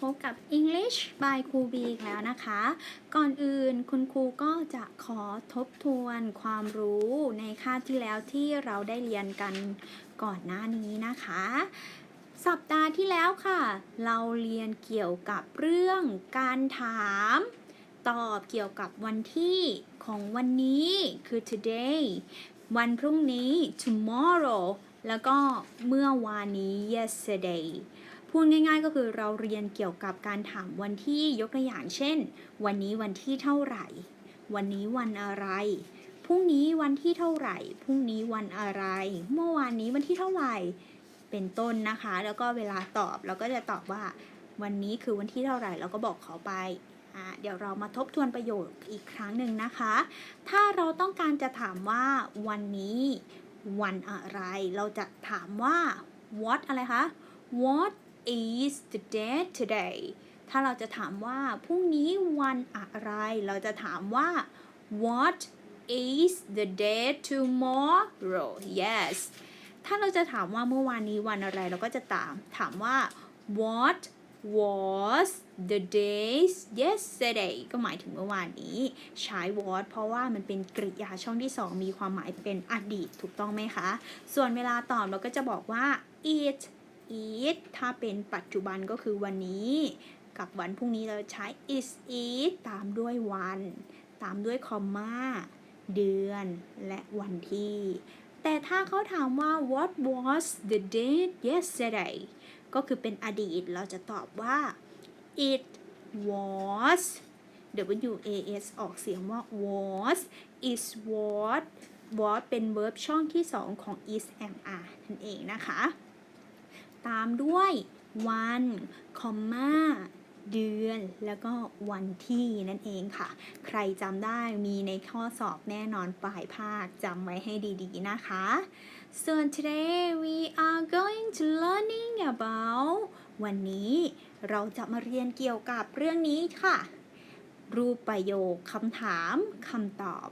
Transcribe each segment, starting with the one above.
พบกับ English by ครูบีอีกแล้วนะคะ ก่อนอื่นคุณครูก็จะขอทบทวนความรู้ในคาบที่แล้วที่เราได้เรียนกันก่อนหน้านี้นะคะ สัปดาห์ที่แล้วค่ะ เราเรียนเกี่ยวกับเรื่องการถาม ตอบเกี่ยวกับวันที่ของวันนี้คือ today วันพรุ่งนี้ tomorrow แล้วก็เมื่อวานนี้ yesterday พูดง่ายๆก็คือเราเรียนเกี่ยวกับการถามวันที่ยกตัวอย่างเช่น วันนี้วันที่เท่าไหร่ วันนี้วันอะไรพรุ่งนี้วันที่เท่าไหร่พรุ่งนี้วันอะไร เมื่อวานนี้วันที่เท่าไหร่เป็นต้นนะคะ แล้วก็เวลาตอบเราก็จะตอบว่า วันนี้คือวันที่เท่าไหร่เราก็บอกเขาไปเดี๋ยวเรามาทบทวนประโยคอีกครั้งหนึ่งนะคะ ถ้าเราต้องการจะถามว่าวันนี้วันอะไร เราจะถามว่า what อะไรคะ what is the date today ถ้าเราจะถามว่าพรุ่งนี้วันอะไร เราจะถามว่า what is the date tomorrow yes ถ้าเราจะถามว่าเมื่อวานนี้วันอะไร เราก็จะตามถามว่า what was the days yesterday ก็หมายถึงเมื่อวานนี้ใช้ was เพราะว่ามันเป็นกริยาช่องที่ 2 มีความหมายเป็นอดีตถูกต้องไหมคะ ส่วนเวลาตอบเราก็จะบอกว่า it it ถ้าเป็นปัจจุบันก็คือวันนี้ กับวันพรุ่งนี้เราใช้ is it ตามด้วยวัน ตามด้วยคอมมาเดือน และวันที่ แต่ถ้าเขาถามว่า what was the date yesterday ก็คือเป็นอดีตเราจะตอบว่า it was w a s ออกเสียงว่า was is what was เป็น verb ช่องที่ 2 ของ is and are นั่นเองนะคะ ตามด้วย วันคอมมาเดือนแล้วก็วันที่นั่นเองค่ะ ใครจำได้มีในข้อสอบแน่นอนปลายภาคจำไว้ให้ดีๆนะคะ so today we are going to learning about วันนี้เราจะมาเรียนเกี่ยวกับเรื่องนี้ค่ะ รูปประโยคคำถามคำตอบ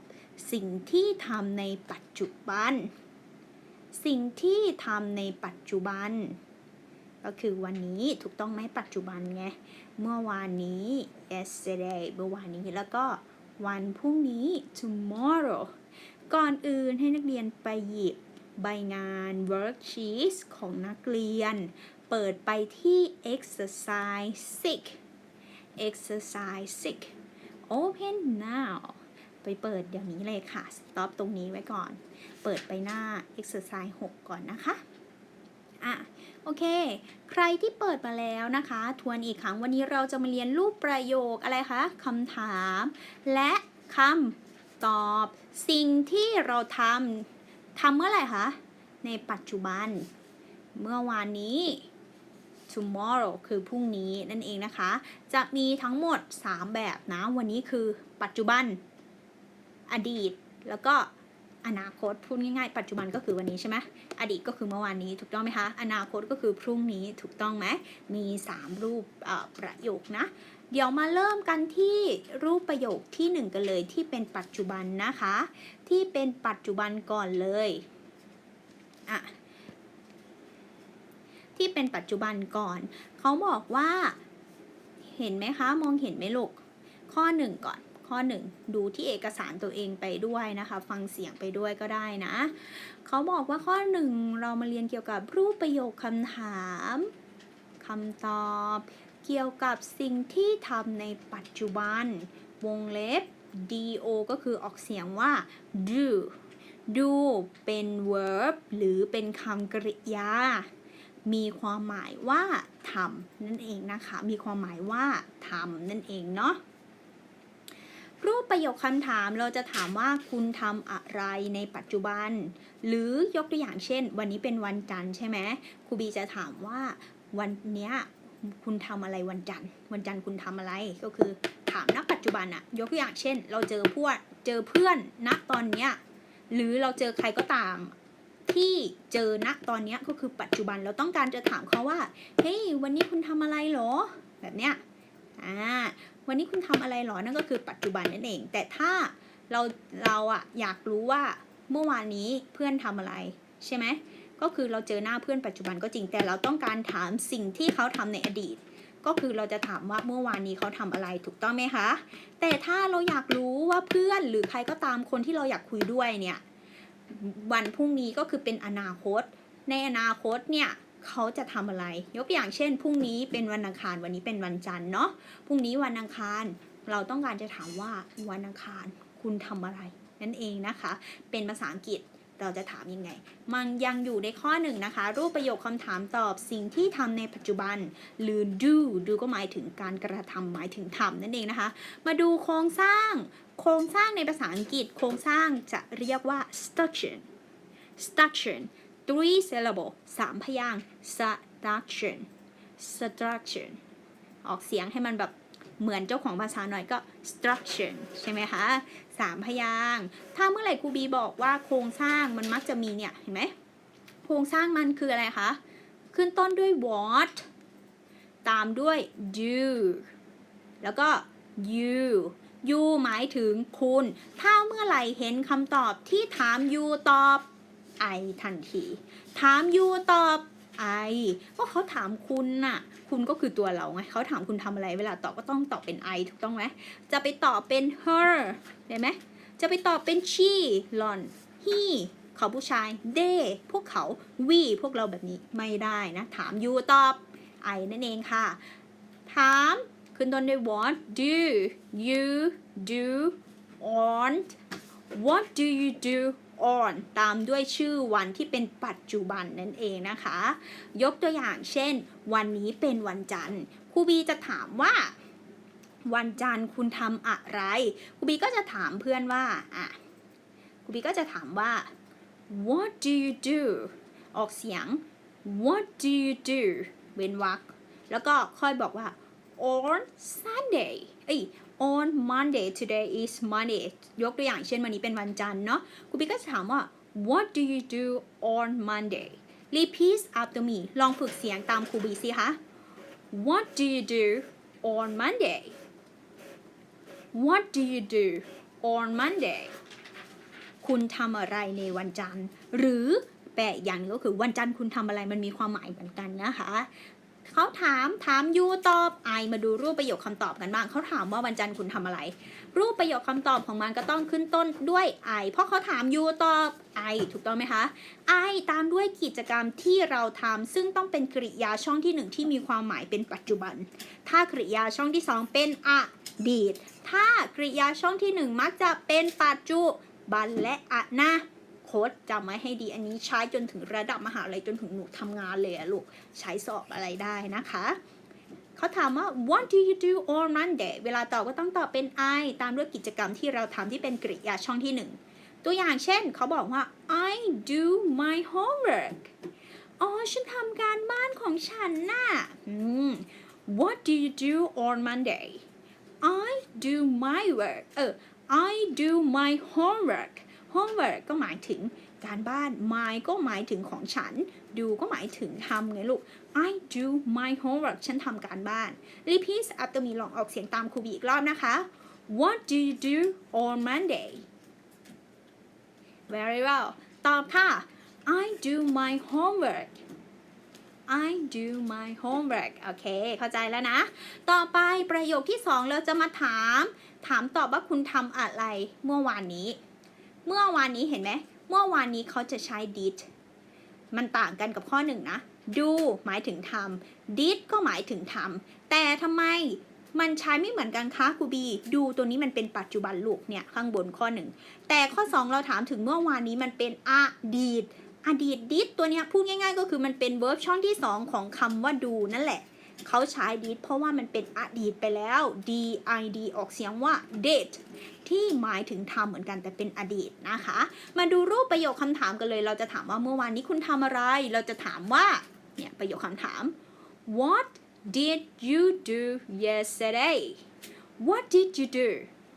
สิ่งที่ทำในปัจจุบัน สิ่งที่ทำในปัจจุบัน ก็คือวันนี้ถูกต้องไหมปัจจุบันไง เมื่อวานนี้ yesterday เมื่อวานนี้แล้วก็วันพรุ่งนี้ tomorrow ก่อนอื่นให้นักเรียนไปหยิบใบงาน worksheet ของนักเรียน เปิดไปที่ exercise 6 exercise 6 open now ไปเปิดเดี๋ยวนี้เลยค่ะ stop ตรงนี้ไว้ก่อน เปิดไปหน้า exercise 6 ก่อนนะคะ อะโอเค ใครที่เปิดมาแล้วนะคะ ทวนอีกครั้งวันนี้เราจะมาเรียนรูปประโยคอะไรคะคำถาม และคำตอบ สิ่งที่เราทำทำเมื่อไหร่คะ ในปัจจุบัน เมื่อวานนี้ tomorrow คือพรุ่งนี้นั่นเองนะคะ จะมีทั้งหมด 3 แบบนะ วันนี้คือปัจจุบัน อดีต แล้วก็ อนาคตพูดง่ายๆ ปัจจุบันก็คือวันนี้ใช่ไหมอดีตก็คือเมื่อวานนี้ถูกต้องไหมคะ อนาคตก็คือพรุ่งนี้ถูกต้องไหมมี 3 รูปประโยคนะ เดี๋ยวมาเริ่มกันที่รูปประโยคที่ 1 กันเลยที่เป็นปัจจุบันนะคะ ที่เป็นปัจจุบันก่อนเลยอะที่เป็นปัจจุบันก่อน เขาบอกว่า เห็นไหมคะ มองเห็นไหมลูก ข้อ 1 ก่อน ข้อ 1 ดูที่เอกสารตัวเองไปด้วยนะคะ ฟังเสียงไปด้วยก็ได้นะ เขาบอกว่าข้อ 1 เรามาเรียนเกี่ยวกับรูปประโยคคำถามคำตอบ เกี่ยวกับสิ่งที่ทำในปัจจุบัน วงเล็บ do ก็คือออกเสียงว่า do do เป็น verb หรือเป็นคำกริยา มีความหมายว่าทำนั่นเองนะคะ มีความหมายว่าทำนั่นเองเนาะ รูปประโยคคำถามเราจะถามว่าคุณทำอะไรในปัจจุบัน หรือยกตัวอย่างเช่น วันนี้เป็นวันจันทร์ใช่ไหมครูบีจะถามว่าวันเนี้ยคุณทำอะไรวันจันทร์ วันจันทร์คุณทำอะไรก็คือถามณปัจจุบันอะยกตัวอย่างเช่น เราเจอพวกเจอเพื่อนณตอนเนี้ยหรือเราเจอใครก็ตามที่เจอณตอนเนี้ยก็คือปัจจุบันเราต้องการจะถามเขาว่า เฮ้ยวันนี้คุณทำอะไรเหรอ แบบเนี้ย อ่า วันนี้คุณทำอะไรหรอนั่นก็คือปัจจุบันนั่นเอง แต่ถ้าเราเราอะอยากรู้ว่าเมื่อวานนี้เพื่อนทำอะไรใช่ไหมก็คือเราเจอหน้าเพื่อนปัจจุบันก็จริงแต่เราต้องการถามสิ่งที่เขาทำในอดีต ก็คือเราจะถามว่าเมื่อวานนี้เขาทำอะไรถูกต้องไหมคะ แต่ถ้าเราอยากรู้ว่าเพื่อนหรือใครก็ตามคนที่เราอยากคุยด้วยเนี่ยวันพรุ่งนี้ก็คือเป็นอนาคต ในอนาคตเนี่ย เขาจะทำอะไร ยกอย่างเช่นพรุ่งนี้เป็นวันอังคารวันนี้เป็นวันจันทร์เนาะพรุ่งนี้วันอังคารเราต้องการจะถามว่าวันอังคารคุณทำอะไร นั่นเองนะคะ เป็นภาษาอังกฤษเราจะถามยังไง มันยังอยู่ในข้อหนึ่งนะคะ รูปประโยคคำถามตอบสิ่งที่ทำในปัจจุบัน หรือ do do ก็หมายถึงการกระทำหมายถึงทำนั่นเองนะคะ มาดูโครงสร้าง โครงสร้างในภาษาอังกฤษ โครงสร้างจะเรียกว่า structure structure three syllable สามพยาง structure structure ออกเสียงให้มันแบบเหมือนเจ้าของภาษาหน่อยก็ structure ใช่ไหมคะสามพยาง ถ้าเมื่อไหร่ครูบีบอกว่าโครงสร้างมันมักจะมีเนี่ย เห็นไหม โครงสร้างมันคืออะไรคะ ขึ้นต้นด้วย what ตามด้วย do แล้วก็ you you หมายถึงคุณ ถ้าเมื่อไหร่เห็นคำตอบที่ถาม you ตอบ I ทันที ถาม you ตอบ I ก็เขาถามคุณน่ะ คุณก็คือตัวเราไงเขาถามคุณทำอะไรเวลาตอบก็ต้องตอบเป็น I ถูกต้องไหมจะไปตอบเป็น her ได้ไหมจะไปตอบเป็น she หล่อน he เขาผู้ชาย they พวกเขา we พวกเราแบบนี้ไม่ได้นะ ถาม you ตอบ I นั่นเองค่ะ ถามขึ้นต้นด้วย what do you do on what do you do on ตามด้วยชื่อวันที่เป็นปัจจุบันนั่นเองนะคะ ยกตัวอย่างเช่น วันนี้เป็นวันจันทร์ครูบีจะถามว่า วันจันทร์คุณทำอะไรครูบีก็จะถามเพื่อนว่าอะครูบีก็จะถามว่า what do you do ออกเสียง what do you do เว้นวรรคแล้วก็ค่อยบอกว่า on Sunday เอ้ย on Monday today is Monday ยกตัวอย่างเช่นวันนี้เป็นวันจันทร์เนาะครูบีก็จะถามว่า what do you do on Monday repeat after me ลองฝึกเสียงตามครูบีสิคะ what do you do on Monday what do you do on Monday คุณทำอะไรในวันจันทร์ หรือแปลอย่างนึงก็คือวันจันทร์คุณทำอะไรมันมีความหมายเหมือนกันนะคะ เขาถามถามยูตอบไอมาดูรูปประโยคคำตอบกันบ้างเขาถามว่าวันจันทร์คุณทำอะไร รูปประโยคคำตอบของมันก็ต้องขึ้นต้นด้วยไอเพราะเขาถามยูตอบไอถูกต้องไหมคะไอตามด้วยกิจกรรมที่เราทำซึ่งต้องเป็นกริยาช่องที่หนึ่งที่มีความหมายเป็นปัจจุบัน ถ้ากริยาช่องที่สองเป็นอดีต ถ้ากริยาช่องที่หนึ่งมักจะเป็นปัจจุบันและอนา คตจำไว้ให้ดีอันนี้ใช้จนถึงระดับมหาลัยจนถึงหนูทำงานเลยอะลูกใช้สอบอะไรได้นะคะเขาถามว่า what do you do on Monday เวลาตอบก็ต้องตอบเป็น I ตามด้วยกิจกรรมที่เราทำที่เป็นกริยาช่องที่หนึ่งตัวอย่างเช่นเขาบอกว่า I do my homework อ๋อฉันทำการบ้านของฉันน่ะ What do you do on Monday I do my work เออ I do my homework homework ก็หมายถึงการบ้าน my ก็หมายถึงของฉัน do ก็หมายถึงทำไงลูก I do my homework ฉันทำการบ้าน repeat after me ลองออกเสียงตามครูบีอีกรอบนะคะ What do you do on Monday very well ตอบค่ะ I do my homework I do my homework โอเค เข้าใจแล้วนะ ต่อไปประโยคที่สองเราจะมาถาม ถามตอบว่าคุณทำอะไรเมื่อวานนี้ เมื่อวานนี้เห็นไหม เมื่อวานนี้เขาจะใช้ did มันต่างกันกับข้อหนึ่งนะ do หมายถึงทำ did ก็หมายถึงทำ แต่ทำไมมันใช้ไม่เหมือนกันคะครูบี ดูตัวนี้มันเป็นปัจจุบันลูกเนี่ยข้างบนข้อหนึ่ง แต่ข้อ 2 เราถามถึงเมื่อวานนี้มันเป็นอดีต อดีต did ตัวเนี้ยพูดง่ายๆ ก็คือมันเป็น verb ช่องที่ 2 ของคำว่าดูนั่นแหละ เขาใช้ did เพราะว่ามันเป็นอดีตไปแล้ว did ออกเสียงว่า did ที่หมายถึงทำเหมือนกันแต่เป็นอดีตนะคะ มาดูรูปประโยคคำถามกันเลย เราจะถามว่าเมื่อวานนี้คุณทำอะไร เราจะถามว่าเนี่ยประโยคคำถาม what did you do yesterday what did you do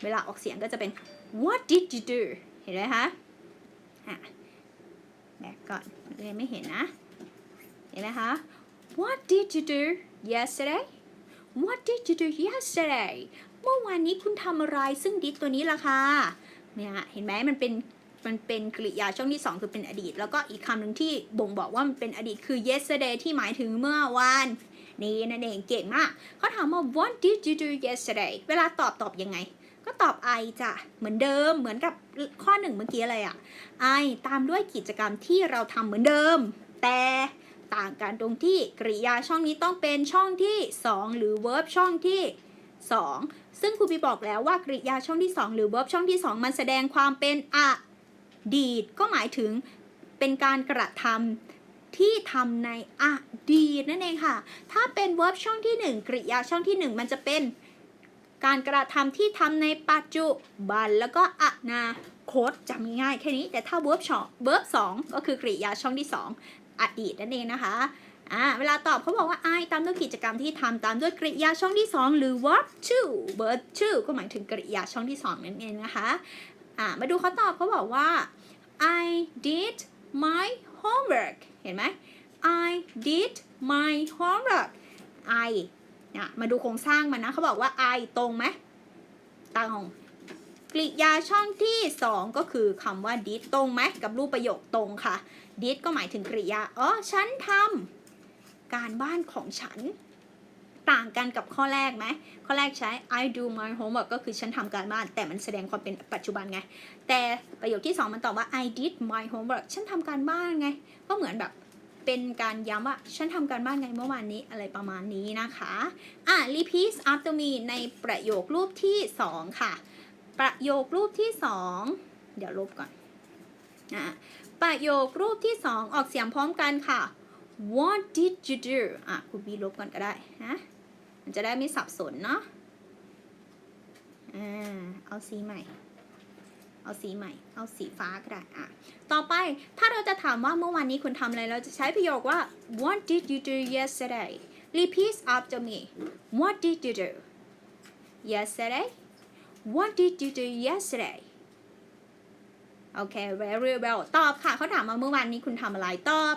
เวลาออกเสียงก็จะเป็น what did you do เห็นไหมคะอะแบกก่อนเลยไม่เห็นนะ เห็นไหมคะ what did you do yesterday what did you do yesterday เมื่อวานนี้คุณทำอะไรซึ่ง did ตัวนี้ล่ะค่ะเนี่ยเห็นไหมมันเป็นมันเป็นกริยาช่องที่ 2 คือเป็นอดีต แล้วก็อีกคำหนึ่งที่บ่งบอกว่ามันเป็นอดีตคือ yesterday ที่หมายถึงเมื่อวานนี้นั่นเองเก่งมากเขาถามว่า what did you do yesterday เวลาตอบตอบยังไง ก็ตอบ I จ้ะเหมือนเดิมเหมือนกับข้อหนึ่งเมื่อกี้อะไรอะ I ตามด้วยกิจกรรมที่เราทำเหมือนเดิม แต่ ต่างกันตรงที่กริยาช่องนี้ต้องเป็นช่องที่ 2 หรือ verb ช่องที่ 2 ซึ่งครูบีบอกแล้วว่ากริยาช่องที่ 2 หรือ verb ช่องที่ 2 มันแสดงความเป็นอดีต ก็หมายถึงเป็นการกระทำที่ทำในอดีตนั่นเองค่ะ ถ้าเป็น verb ช่องที่ 1 กริยาช่องที่ 1 มันจะเป็นการกระทำที่ทำในปัจจุบันแล้วก็อนาคตจำง่ายๆแค่นี้แต่ถ้า verb ช่อง verb 2ก็คือกริยาช่องที่ 2 อดีตนั่นเองนะคะอ่าเวลาตอบเขาบอกว่า I ตามด้วยกิจกรรมที่ทำตามด้วยกริยาช่องที่ 2 หรือ verb to verb to ก็หมายถึงกริยาช่องที่ 2 นั่นเองนะคะอ่ามาดูเขาตอบเขาบอกว่า I did my homework เห็นไหม I did my homework I นะมาดูโครงสร้างมันนะเขาบอกว่า I ตรงไหมตรงกริยาช่องที่ 2 ก็คือคำว่า did ตรงไหมกับรูปประโยคตรงค่ะ did ก็หมายถึงกริยาอ๋อฉันทำการบ้านของฉัน ต่างกันกับข้อแรกไหมข้อแรกใช้ I do my homework ก็คือฉันทำการบ้าน แต่มันแสดงความเป็นปัจจุบันไง แต่ประโยคที่2มันตอบว่า I did my homework ฉันทำการบ้านไง ก็เหมือนแบบเป็นการย้ำว่า ฉันทำการบ้านไงเมื่อวานนี้อะไรประมาณนี้นะคะอะ repeat after me ในประโยครูปที่ 2 ค่ะ ประโยครูปที่ 2 เดี๋ยวลบก่อนอะ ประโยครูปที่ 2 ออกเสียงพร้อมกันค่ะ What did you do อะครูบีลบก่อนก็ได้นะมันจะได้ไม่สับสนเนาะอ่าเอาสีใหม่ เอาสีใหม่ เอาสีฟ้าก็ได้อะต่อไปถ้าเราจะถามว่าเมื่อวานนี้คุณทำอะไร เราจะใช้ประโยคว่า What did you do yesterday Repeat after me What did you do yesterday What did you do yesterday โอเค very well ตอบค่ะ เขาถามมาเมื่อวานนี้คุณทำอะไร ตอบ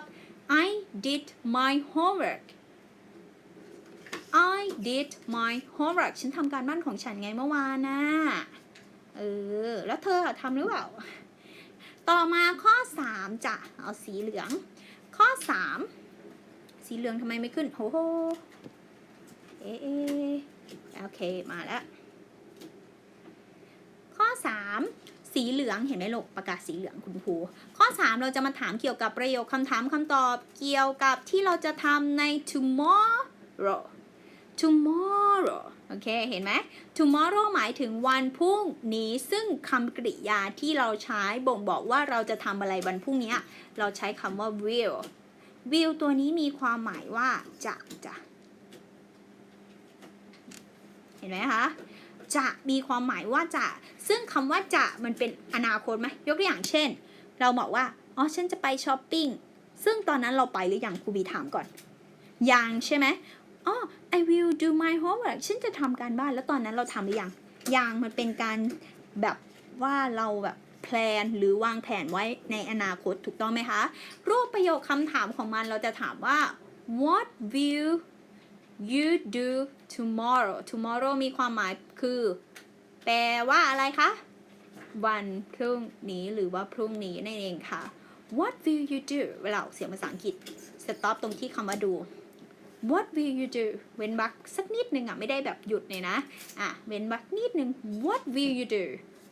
I did my homework I did my homework ฉันทำการบ้านของฉันไงเมื่อวานนะเออ แล้วเธอทำหรือเปล่า ต่อมาข้อ 3จ้ะ เอาสีเหลือง ข้อ 3 สีเหลืองทำไมไม่ขึ้น โหโหเอเอโอเค มาแล้ว ข้อ 3 สีเหลืองเห็นไหมลูกประกาศสีเหลืองคุณครูข้อ 3 เราจะมาถามเกี่ยวกับประโยคคำถามคำตอบเกี่ยวกับที่เราจะทำใน tomorrow tomorrow โอเค เห็นไหม tomorrow หมายถึงวันพรุ่งนี้ ซึ่งคำกริยาที่เราใช้บ่งบอกว่าเราจะทำอะไรวันพรุ่งนี้ เราใช้คำว่า will will ตัวนี้มีความหมายว่าจะจะ เห็นไหมคะ จะมีความหมายว่าจะ ซึ่งคำว่าจะมันเป็นอนาคตไหมยกตัวอย่างเช่น เราบอกว่าอ๋อฉันจะไปช้อปปิ้งซึ่งตอนนั้นเราไปหรือยังครูบีถามก่อน ยังใช่ไหมอ๋อ I will do my homework ฉันจะทำการบ้านแล้วตอนนั้นเราทำหรือยัง ยังมันเป็นการแบบว่าเราแบบแพลนหรือวางแผนไว้ในอนาคตถูกต้องไหมคะ รูปประโยคคำถามของมันเราจะถามว่า what will you do tomorrow tomorrow มีความหมาย คือ แปลว่าอะไรคะ วันพรุ่งนี้หรือว่าพรุ่งนี้นั่นเองค่ะ what will you do เวลาออกเสียงภาษาอังกฤษ stop ตรงที่คำว่าดู what will you do เว้นวรรคสักนิดนึงอะ ไม่ได้แบบหยุดเลยนะ อะ เว้นวรรคนิดนึง what will you do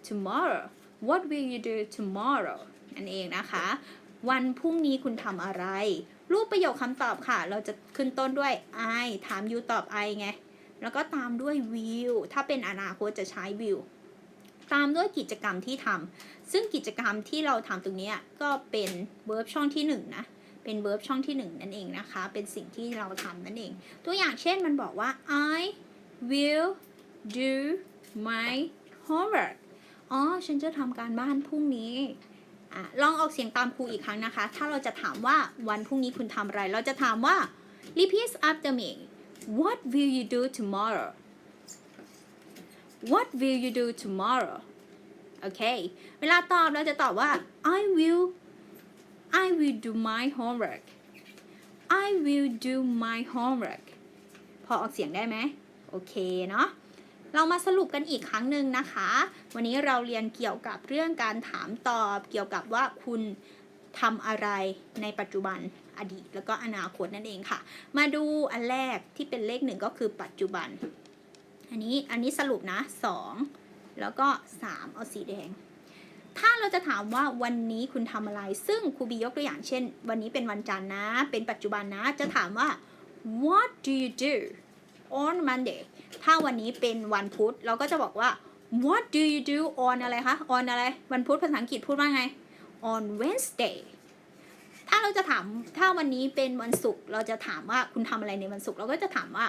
tomorrow what will you do tomorrow นั่นเองนะคะ วันพรุ่งนี้คุณทำอะไร รูปประโยคคำตอบค่ะ เราจะขึ้นต้นด้วย I ถาม you ตอบ I ไง แล้วก็ตามด้วย will ถ้าเป็นอนาคตจะใช้ will ตามด้วยกิจกรรมที่ทำซึ่งกิจกรรมที่เราทำตรงนี้ก็เป็น verb ช่องที่หนึ่งนะเป็น verb ช่องที่หนึ่งนั่นเองนะคะ เป็นสิ่งที่เราทำนั่นเอง ตัวอย่างเช่นมันบอกว่า I will do my homework อ๋อ ฉันจะทำการบ้านพรุ่งนี้อลองออกเสียงตามครูอีกครั้งนะคะ ถ้าเราจะถามว่าวันพรุ่งนี้คุณทำอะไร เราจะถามว่า repeat after me what will you do tomorrow what will you do tomorrow โอเค เวลาตอบเราจะตอบว่า I will I will do my homework I will do my homework พอออกเสียงได้ไหม โอเคเนาะ เรามาสรุปกันอีกครั้งหนึ่งนะคะ วันนี้เราเรียนเกี่ยวกับเรื่องการถามตอบ เกี่ยวกับว่าคุณ ทำอะไรในปัจจุบันอดีตแล้วก็อนาคตนั่นเองค่ะ มาดูอันแรกที่เป็นเลขหนึ่งก็คือปัจจุบัน อันนี้อันนี้สรุปนะสองแล้วก็สามเอาสีแดง ถ้าเราจะถามว่าวันนี้คุณทำอะไร ซึ่งครูบียกตัวอย่างเช่น วันนี้เป็นวันจันทร์นะ เป็นปัจจุบันนะ จะถามว่า what do you do on Monday ถ้าวันนี้เป็นวันพุธเราก็จะบอกว่า what do you do on อะไรคะ on อะไร วันพุธภาษาอังกฤษพูดว่าไง on Wednesday ถ้าเราจะถามถ้าวันนี้เป็นวันศุกร์เราจะถามว่าคุณทำอะไรในวันศุกร์เราก็จะถามว่า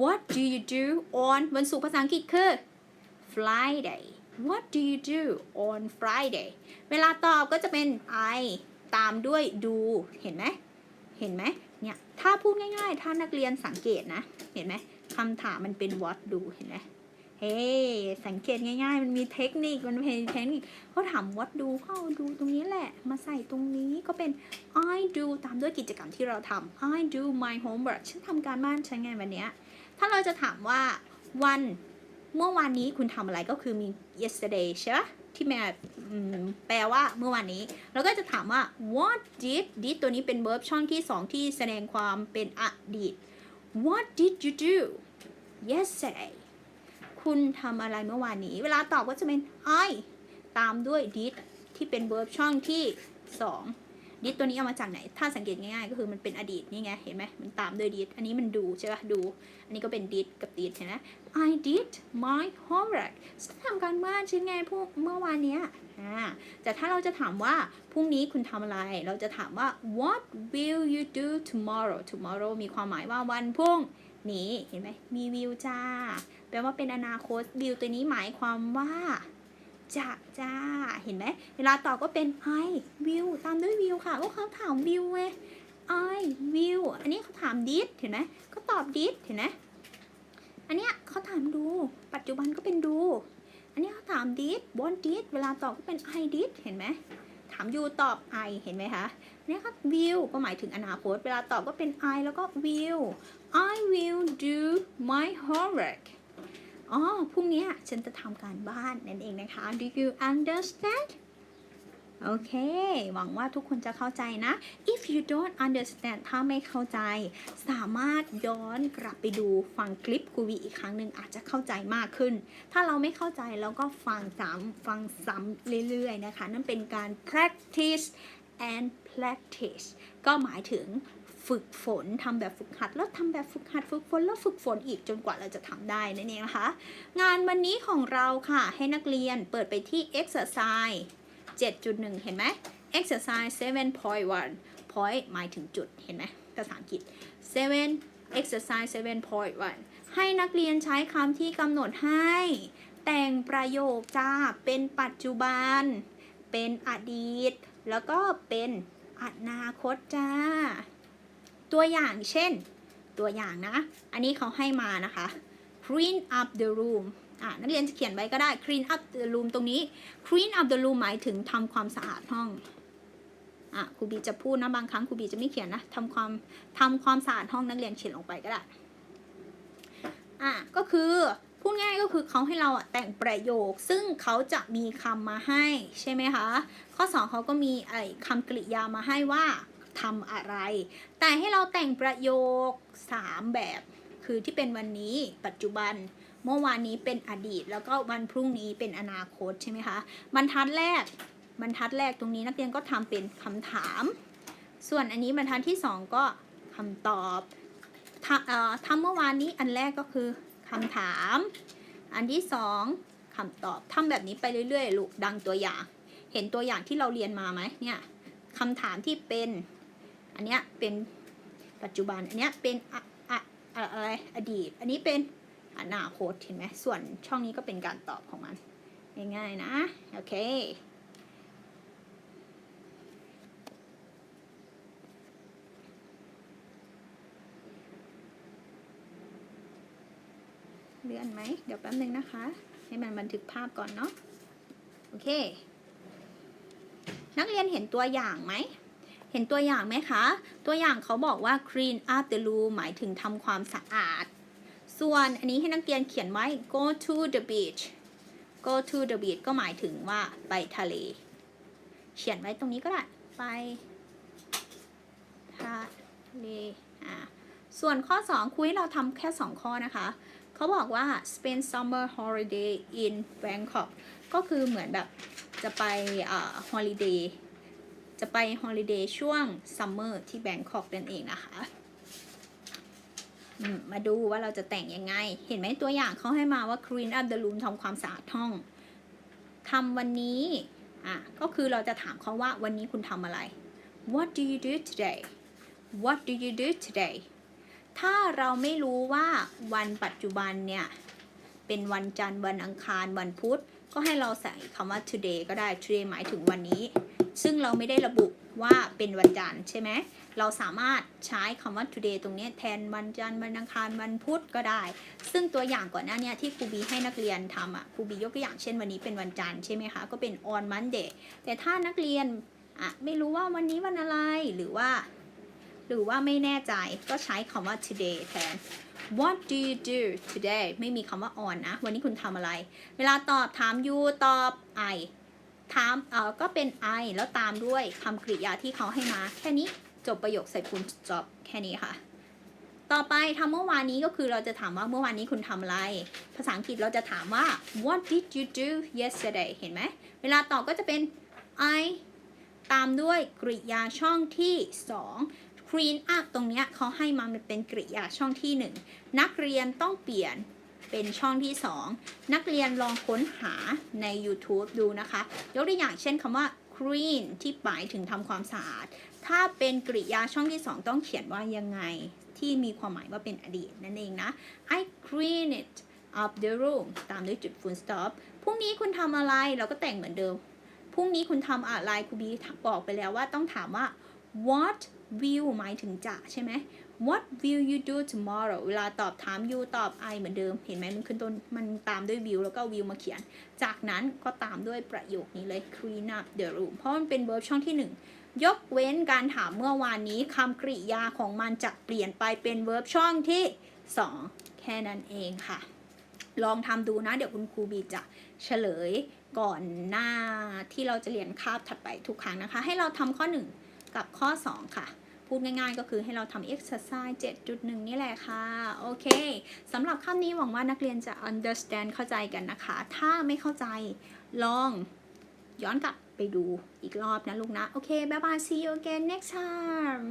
what do you do on วันศุกร์ภาษาอังกฤษคือ Friday what do you do on Friday เวลาตอบก็จะเป็น I ตามด้วย do เห็นไหมเห็นไหมเนี่ยถ้าพูดง่ายๆ ถ้านักเรียนสังเกตนะ เห็นไหมคำถามมันเป็น what do เห็นไหม เฮ้สังเกตง่าย ๆ มันมีเทคนิค มันเป็นเทคนิคเขาถาม what do เขาเอา do ตรงนี้แหละ มาใส่ตรงนี้ก็เป็น I do ตามด้วยกิจกรรมที่เราทำ I do my homework ฉันทำการบ้านฉันไงวันเนี้ย ถ้าเราจะถามว่าวันเมื่อวานนี้คุณทำอะไรก็คือมี yesterday ใช่ปะที่แม่แปลว่าเมื่อวานนี้ เราก็จะถามว่า what did did ตัวนี้เป็น verb ช่องที่สองที่แสดงความเป็นอดีต what did you do yesterday คุณทำอะไรเมื่อวานนี้ เวลาตอบก็จะเป็น I ตามด้วย did ที่เป็น verb ช่องที่สอง did ตัวนี้เอามาจากไหน ถ้าสังเกตง่ายๆ ก็คือมันเป็นอดีตนี่ไง เห็นไหมมันตามด้วย did อันนี้มันดูใช่ปะดู อันนี้ก็เป็น did กับ did เห็นไหม I did my homework ฉันทำการบ้านฉันไงพวกเมื่อวานเนี้ยแต่ถ้าเราจะถามว่าพรุ่งนี้คุณทำอะไร เราจะถามว่า what will you do tomorrow tomorrow มีความหมายว่าวันพรุ่งนี้ เห็นไหมมี will จ้า แปลว่าเป็นอนาคต will ตัวนี้หมายความว่าจะจ้า เห็นไหม เวลาตอบก็เป็น I will ตามด้วย will ค่ะ ก็เขาถาม will ไง I will อันนี้เขาถาม did เห็นไหมก็ตอบ did เห็นไหมอันเนี้ยเขาถามดู ปัจจุบันก็เป็นดู อันนี้เขาถาม did what did เวลาตอบก็เป็น I did เห็นไหมถาม you ตอบ I เห็นไหมคะอันนี้ครับ will ก็หมายถึงอนาคต เวลาตอบก็เป็น I แล้วก็ will I will do my homework อ๋อ พรุ่งนี้ฉันจะทำการบ้านนั่นเองนะคะ Do you understand โอเค หวังว่าทุกคนจะเข้าใจนะ if you don't understand ถ้าไม่เข้าใจ สามารถย้อนกลับไปดูฟังคลิปครูวีอีกครั้งหนึ่งอาจจะเข้าใจมากขึ้น ถ้าเราไม่เข้าใจเราก็ฟังซ้ำฟังซ้ำเรื่อยๆนะคะ นั่นเป็นการ practice and practice ก็หมายถึง ฝึกฝนทำแบบฝึกหัด แล้วทำแบบฝึกหัด ฝึกฝนแล้วฝึกฝนอีกจนกว่าเราจะทำได้นั่นเองนะคะ งานวันนี้ของเราค่ะให้นักเรียนเปิดไปที่ exercise 7.1 เห็นไหม exercise 7.1 point หมายถึงจุดเห็นไหมภาษาอังกฤษ 7 exercise 7.1 ให้นักเรียนใช้คำที่กำหนดให้ แต่งประโยคจ้าเป็นปัจจุบัน เป็นอดีต แล้วก็เป็นอนาคตจ้า ตัวอย่างเช่น ตัวอย่างนะ อันนี้เขาให้มานะคะ clean up the room อะนักเรียนจะเขียนไว้ก็ได้ clean up the room ตรงนี้ clean up the room หมายถึงทำความสะอาดห้องอะครูบีจะพูดนะบางครั้งครูบีจะไม่เขียนนะทำความทำความสะอาดห้องนักเรียนเขียนลงไปก็ได้อะก็คือพูดง่ายก็คือเขาให้เราอะแต่งประโยค ซึ่งเขาจะมีคำมาให้ใช่ไหมคะ ข้อ 2เขาก็มีไอ้คำกริยามาให้ว่า ทำอะไร แต่ให้เราแต่งประโยค 3 แบบ คือที่เป็นวันนี้ปัจจุบันเมื่อวานนี้เป็นอดีต แล้วก็วันพรุ่งนี้เป็นอนาคตใช่ไหมคะบรรทัดแรกบรรทัดแรกตรงนี้นักเรียนก็ทำเป็นคำถาม ส่วนอันนี้บรรทัดที่ 2 ก็คำตอบทำเอ่อทำเมื่อวานนี้อันแรกก็คือคำถาม อันที่ 2คำตอบทำแบบนี้ไปเรื่อยๆลูกดังตัวอย่าง เห็นตัวอย่างที่เราเรียนมาไหมเนี่ยคำถามที่เป็น อันเนี้ยเป็นปัจจุบัน อันเนี้ยเป็นอะอะอะอะไรอดีต อันนี้เป็นอนาคตเห็นไหมส่วนช่องนี้ก็เป็นการตอบของมัน ง่ายๆนะ โอเคเลื่อนไหม เดี๋ยวแป๊บนึงนะคะ ให้มันบันทึกภาพก่อนเนาะ โอเค นักเรียนเห็นตัวอย่างไหม เห็นตัวอย่างไหมคะ ตัวอย่างเขาบอกว่า clean up the room หมายถึงทำความสะอาด ส่วนอันนี้ให้นักเรียนเขียนไว้ go to the beach go to the beach ก็หมายถึงว่าไปทะเล เขียนไว้ตรงนี้ก็ได้ ไปทะเลอะส่วนข้อ 2 คุยเราทำแค่ 2 ข้อนะคะ เขาบอกว่า spend summer holiday in Bangkok ก็คือเหมือนแบบจะไปอ่า holiday จะไป holiday ช่วง summer ที่ Bangkok นั่นเองนะคะมมาดูว่าเราจะแต่งยังไง เห็นไหมตัวอย่างเขาให้มาว่า clean up the room ทำความสะอาดห้องทำวันนี้อะก็คือเราจะถามเขาว่าวันนี้คุณทำอะไร What do you do today What do you do today ถ้าเราไม่รู้ว่าวันปัจจุบันเนี่ย เป็นวันจันทร์วันอังคารวันพุธ ก็ให้เราใส่คำว่า today ก็ได้ today หมายถึงวันนี้ ซึ่งเราไม่ได้ระบุว่าเป็นวันจันทร์ใช่ไหมเราสามารถใช้คำว่า today ตรงนี้แทนวันจันทร์วันอังคารวันพุธก็ได้ ซึ่งตัวอย่างก่อนหน้านี้ที่ครูบีให้นักเรียนทำอะครูบียกตัวอย่างเช่นวันนี้เป็นวันจันทร์ใช่ไหมคะ ก็เป็น on Monday แต่ถ้านักเรียนอะไม่รู้ว่าวันนี้วันอะไรหรือว่า หรือว่าไม่แน่ใจก็ใช้คำว่า today แทน What do you do today ไม่มีคำว่า on นะ วันนี้คุณทำอะไร เวลาตอบถาม you ตอบ I ถามเอ่อก็เป็น I แล้วตามด้วยคำกริยาที่เขาให้มา แค่นี้จบประโยคใส่คุณ job แค่นี้ค่ะ ต่อไปทำเมื่อวานนี้ก็คือเราจะถามว่าเมื่อวานนี้คุณทำอะไร ภาษาอังกฤษเราจะถามว่า What did you do yesterday เห็นไหม เวลาตอบก็จะเป็น I ตามด้วยกริยาช่องที่ 2 clean up ตรงเนี้ยเขาให้มาเป็นกริยาช่องที่ 1 นักเรียนต้องเปลี่ยน เป็นช่องที่ 2 นักเรียนลองค้นหาใน YouTube ดูนะคะ ยกตัวอย่างเช่นคำว่า clean ที่หมายถึงทำความสะอาด ถ้าเป็นกริยาช่องที่ 2 ต้องเขียนว่ายังไง ที่มีความหมายว่าเป็นอดีตนั่นเองนะ I clean it up the room ตามด้วยจุด full stop พรุ่งนี้คุณทำอะไรเราก็แต่งเหมือนเดิม พรุ่งนี้คุณทำอะไรครูบีบอกไปแล้วว่าต้องถามว่า what will หมายถึงจะใช่ไหม what will you do tomorrow เวลาตอบถาม you ตอบ I เหมือนเดิม เห็นไหมมันขึ้นต้น มันตามด้วย will แล้วก็ will มาเขียน จากนั้นก็ตามด้วยประโยคนี้เลย clean up the room เพราะมันเป็น verb ช่องที่ 1 ยกเว้นการถามเมื่อวานนี้คำกริยาของมันจะเปลี่ยนไปเป็น verb ช่องที่ 2 แค่นั้นเองค่ะ ลองทำดูนะ เดี๋ยวคุณครูบีจะเฉลยก่อนหน้าที่เราจะเรียนคาบถัดไปทุกครั้งนะคะ ให้เราทำข้อ 1 กับข้อ 2 ค่ะ พูดง่ายๆ ก็คือให้เราทำ exercise 7.1 นี่แหละค่ะ โอเคสำหรับคำนี้หวังว่านักเรียนจะ understand เข้าใจกันนะคะ ถ้าไม่เข้าใจลองย้อนกลับไปดูอีกรอบนะลูกนะ โอเค บ๊ายบาย see you again next time